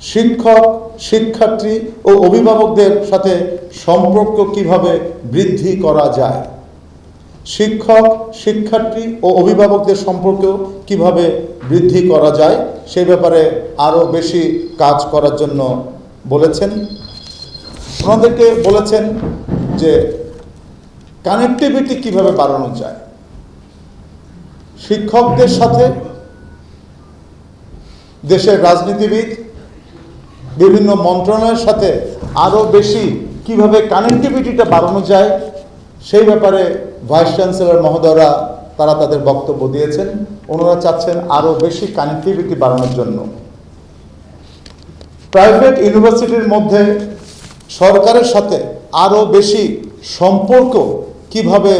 শিক্ষক, শিক্ষার্থী ও অভিভাবকদের সাথে সম্পর্ক কীভাবে বৃদ্ধি করা যায়? শিক্ষক, শিক্ষার্থী ও অভিভাবকদের সম্পর্ক কীভাবে বৃদ্ধি করা যায়? সে ব্যাপারে আরও বেশি কাজ করার জন্য বলেছেন। ওনাদেরকে বলেছেন যে কানেক্টিভিটি কীভাবে বাড়ানো যায়? শিক্ষকদের সাথে দেশের রাজনীতিবিদ বিভিন্ন মন্ত্রণালয়ের সাথে আরও বেশি কীভাবে কানেক্টিভিটিটা বাড়ানো যায়, সেই ব্যাপারে ভাইস চ্যান্সেলর মহোদয়রা তারা তাদের বক্তব্য দিয়েছেন। ওনারা চাচ্ছেন আরও বেশি কানেক্টিভিটি বাড়ানোর জন্য। প্রাইভেট ইউনিভার্সিটির মধ্যে সরকারের সাথে আরও বেশি সম্পর্ক কীভাবে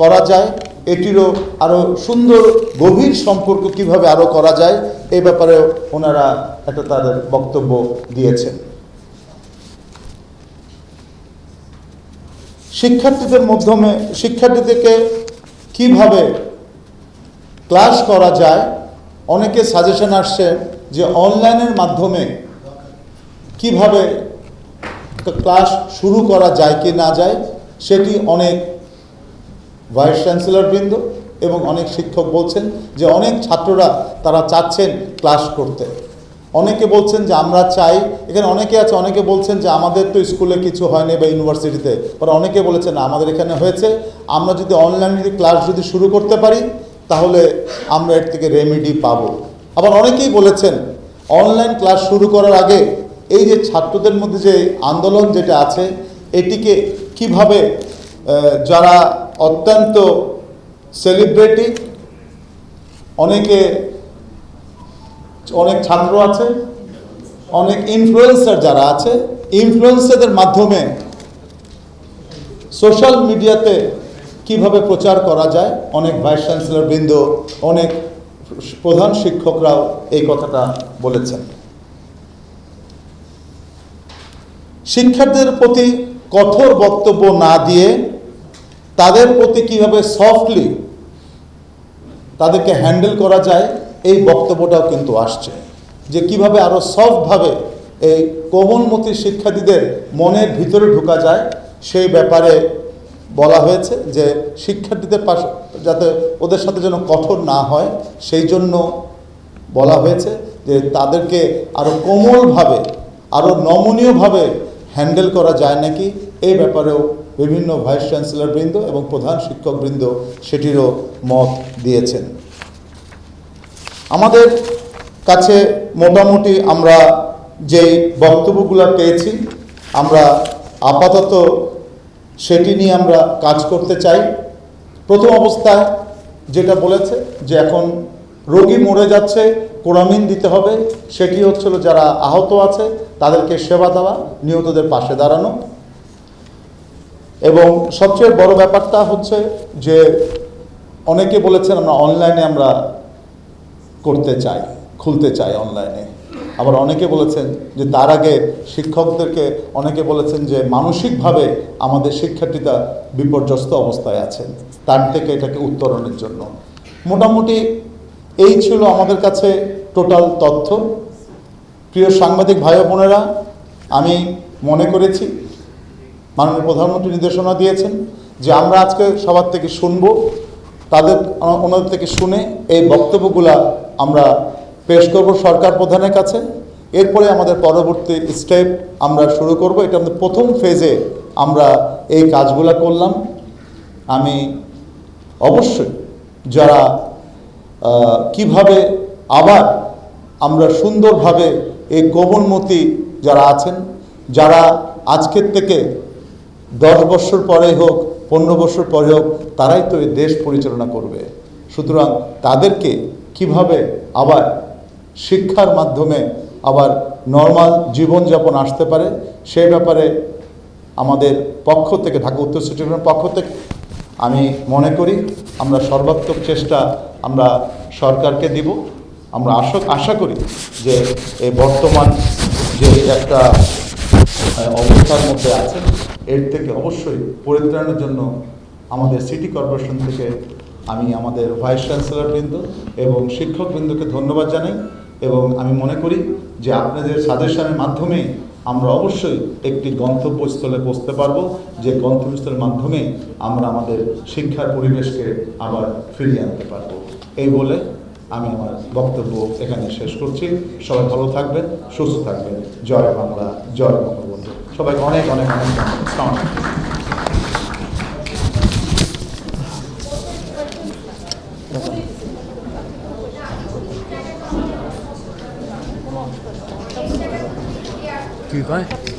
করা যায় এটিরও আরও সুন্দর, গভীর সম্পর্ক কীভাবে আরও করা যায়, এ ব্যাপারে ওনারা একটা তাদের বক্তব্য দিয়েছেন। শিক্ষার্থীদের মাধ্যমে, শিক্ষার্থীদেরকে কীভাবে ক্লাস করা যায়, অনেকে সাজেশন আসছে যে অনলাইনের মাধ্যমে কীভাবে ক্লাস শুরু করা যায় কি না যায়, সেটি অনেক ভাইস চ্যান্সেলর বৃন্দ এবং অনেক শিক্ষক বলছেন যে অনেক ছাত্ররা তারা চাচ্ছেন ক্লাস করতে। অনেকে বলছেন যে আমরা চাই এখানে অনেকে আছে অনেকে বলছেন যে আমাদের তো স্কুলে কিছু হয়নি বা ইউনিভার্সিটিতে পরে অনেকে বলেছেন না, আমাদের এখানে হয়েছে। আমরা যদি অনলাইনে যদি ক্লাস যদি শুরু করতে পারি তাহলে আমরা এর থেকে রেমেডি পাবো। আবার অনেকেই বলেছেন অনলাইন ক্লাস শুরু করার আগে এই যে ছাত্রদের মধ্যে যে আন্দোলন যেটা আছে এটিকে কীভাবে যারা অত্যন্ত সেলিব্রিটি অনেকে, অনেক ছাত্র আছে, অনেক ইনফ্লুয়েন্সার যারা আছে ইনফ্লুয়েন্সারদের মাধ্যমে সোশ্যাল মিডিয়াতে কীভাবে প্রচার করা যায়, অনেক ভাইস চ্যান্সেলর বৃন্দ, অনেক প্রধান শিক্ষকরাও এই কথাটা বলেছেন। শিক্ষার্থীদের প্রতি কঠোর বক্তব্য না দিয়ে তাদের প্রতি কীভাবে সফটলি তাদেরকে হ্যান্ডেল করা যায়, এই বক্তব্যটাও কিন্তু আসছে। যে কীভাবে আরও সফটভাবে এই কোমলমতি শিক্ষার্থীদের মনের ভিতরে ঢোকা যায়, সেই ব্যাপারে বলা হয়েছে যে শিক্ষার্থীদের পাশ, যাতে ওদের সাথে যেন কঠোর না হয়, সেই জন্য বলা হয়েছে যে তাদেরকে আরও কোমলভাবে আরও নমনীয়ভাবে হ্যান্ডেল করা যায় নাকি, এই ব্যাপারেও বিভিন্ন ভাইস চ্যান্সেলর বৃন্দ এবং প্রধান শিক্ষকবৃন্দ সেটিরও মত দিয়েছেন। আমাদের কাছে মোটামুটি আমরা যেই বক্তব্যগুলো পেয়েছি, আমরা আপাতত সেটি নিয়ে আমরা কাজ করতে চাই। প্রথম অবস্থায় যেটা বলেছে যে এখন রোগী মরে যাচ্ছে, কোরামিন দিতে হবে, সেটি হচ্ছিল যারা আহত আছে, তাদেরকে সেবা দেওয়া, নিহতদের পাশে দাঁড়ানো। এবং সবচেয়ে বড় ব্যাপারটা হচ্ছে যে অনেকে বলেছেন, আমরা অনলাইনে আমরা করতে চাই, খুলতে চাই অনলাইনে আবার অনেকে বলেছেন যে, তার আগে শিক্ষকদেরকে, অনেকে বলেছেন যে, মানসিকভাবে আমাদের শিক্ষার্থীরা বিপর্যস্ত অবস্থায় আছেন। তার থেকে এটাকে উত্তরণের জন্য। মোটামুটি এই ছিল আমাদের কাছে টোটাল তথ্য। প্রিয় সাংবাদিক ভাই বোনেরা, আমি মনে করেছি মাননীয় প্রধানমন্ত্রী নির্দেশনা দিয়েছেন যে আমরা আজকে সবার থেকে শুনব, তাদের, ওনাদের থেকে শুনে এই বক্তব্যগুলা আমরা পেশ করব সরকার প্রধানের কাছে। এরপরে আমাদের পরবর্তী স্টেপ আমরা শুরু করব। এটা আমাদের প্রথম ফেজে আমরা এই কাজগুলো করলাম। আমি অবশ্যই যারা কীভাবে আবার আমরা সুন্দরভাবে এই কোমলমতি যারা আছেন, যারা আজকের থেকে দশ বছর পরে হোক, পনেরো বছর পরে হোক, তারাই তো এই দেশ পরিচালনা করবে। সুতরাং তাদেরকে কীভাবে আবার শিক্ষার মাধ্যমে আবার নর্মাল জীবনযাপন আসতে পারে সেই ব্যাপারে আমাদের পক্ষ থেকে, ঢাকা উত্তর সিটির পক্ষ থেকে আমি মনে করি, আমরা সর্বাত্মক চেষ্টা আমরা সরকারকে দিব। আমরা আশা আশা করি যে এই বর্তমান যে একটা অবস্থার মধ্যে আছে এর থেকে অবশ্যই পরিত্রাণের জন্য আমাদের সিটি কর্পোরেশন থেকে আমি আমাদের ভাইস চ্যান্সেলর বৃন্দ এবং শিক্ষকবৃন্দকে ধন্যবাদ জানাই এবং আমি মনে করি যে আপনাদের সাজেশনের মাধ্যমে আমরা অবশ্যই একটি গন্তব্যস্থলে পৌঁছতে পারব, যে গন্তব্যস্থলের মাধ্যমে আমরা আমাদের শিক্ষার পরিবেশকে আবার ফিরিয়ে আনতে পারব। এই বলে আমি আমার বক্তব্য এখানে শেষ করছি। সবাই ভালো থাকবেন, সুস্থ থাকবেন। জয় বাংলা, জয় বঙ্গবন্ধু। সবাইকে অনেক অনেক অনেক